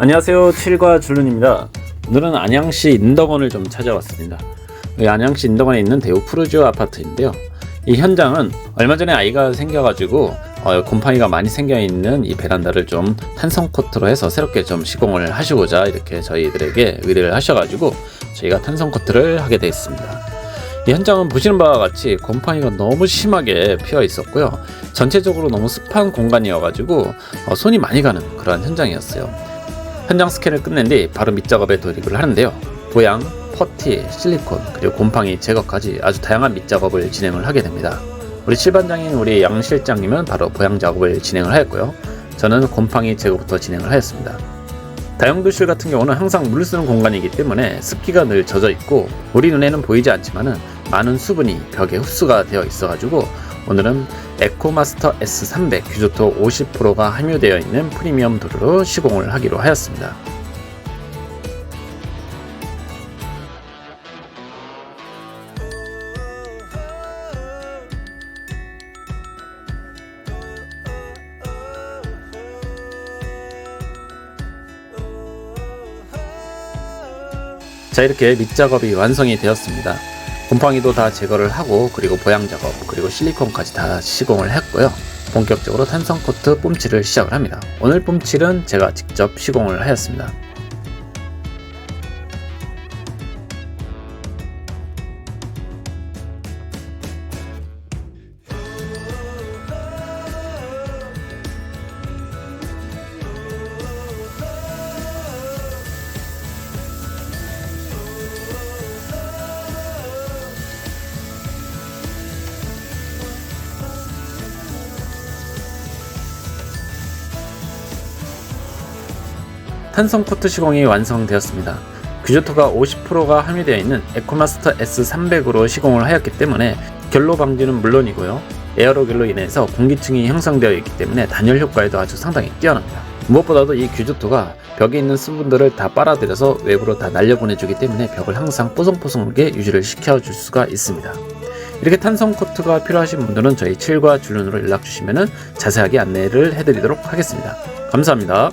안녕하세요. 7과 줄눈입니다. 오늘은 안양시 인덕원을 좀 찾아왔습니다. 이 안양시 인덕원에 있는 대우 푸르지오 아파트인데요. 이 현장은 얼마 전에 아이가 생겨가지고 어, 곰팡이가 많이 생겨 있는 이 베란다를 좀 탄성 코트로 해서 새롭게 좀 시공을 하시고자 이렇게 저희들에게 의뢰를 하셔가지고 저희가 탄성 코트를 하게 되었습니다. 이 현장은 보시는 바와 같이 곰팡이가 너무 심하게 피어 있었고요. 전체적으로 너무 습한 공간이어가지고 어, 손이 많이 가는 그런 현장이었어요. 현장 스캔을 끝낸 뒤 바로 밑작업에 돌입을 하는데요. 보양, 퍼티, 실리콘, 그리고 곰팡이 제거까지 아주 다양한 밑작업을 진행을 하게 됩니다. 우리 실반장인 우리 양 실장님은 바로 보양 작업을 진행을 하였고요. 저는 곰팡이 제거부터 진행을 하였습니다. 다용도실 같은 경우는 항상 물을 쓰는 공간이기 때문에 습기가 늘 젖어 있고 우리 눈에는 보이지 않지만은 많은 수분이 벽에 흡수가 되어 있어가지고 오늘은 에코마스터 S300 규조토 50%가 함유되어 있는 프리미엄 도료로 시공을 하기로 하였습니다. 자 이렇게 밑작업이 완성이 되었습니다. 곰팡이도 다 제거를 하고 그리고 보양 작업 그리고 실리콘까지 다 시공을 했고요. 본격적으로 탄성 코트 뿜칠을 시작을 합니다. 오늘 뿜칠은 제가 직접 시공을 하였습니다. 탄성 코트 시공이 완성되었습니다. 규조토가 50%가 함유되어 있는 에코마스터 S300으로 시공을 하였기 때문에 결로 방지는 물론이고요. 에어로겔로 인해서 공기층이 형성되어 있기 때문에 단열 효과에도 아주 상당히 뛰어납니다. 무엇보다도 이 규조토가 벽에 있는 수분들을 다 빨아들여서 외부로 다 날려보내주기 때문에 벽을 항상 뽀송뽀송하게 유지를 시켜줄 수가 있습니다. 이렇게 탄성 코트가 필요하신 분들은 저희 7과 줄눈으로 연락 주시면 자세하게 안내를 해드리도록 하겠습니다. 감사합니다.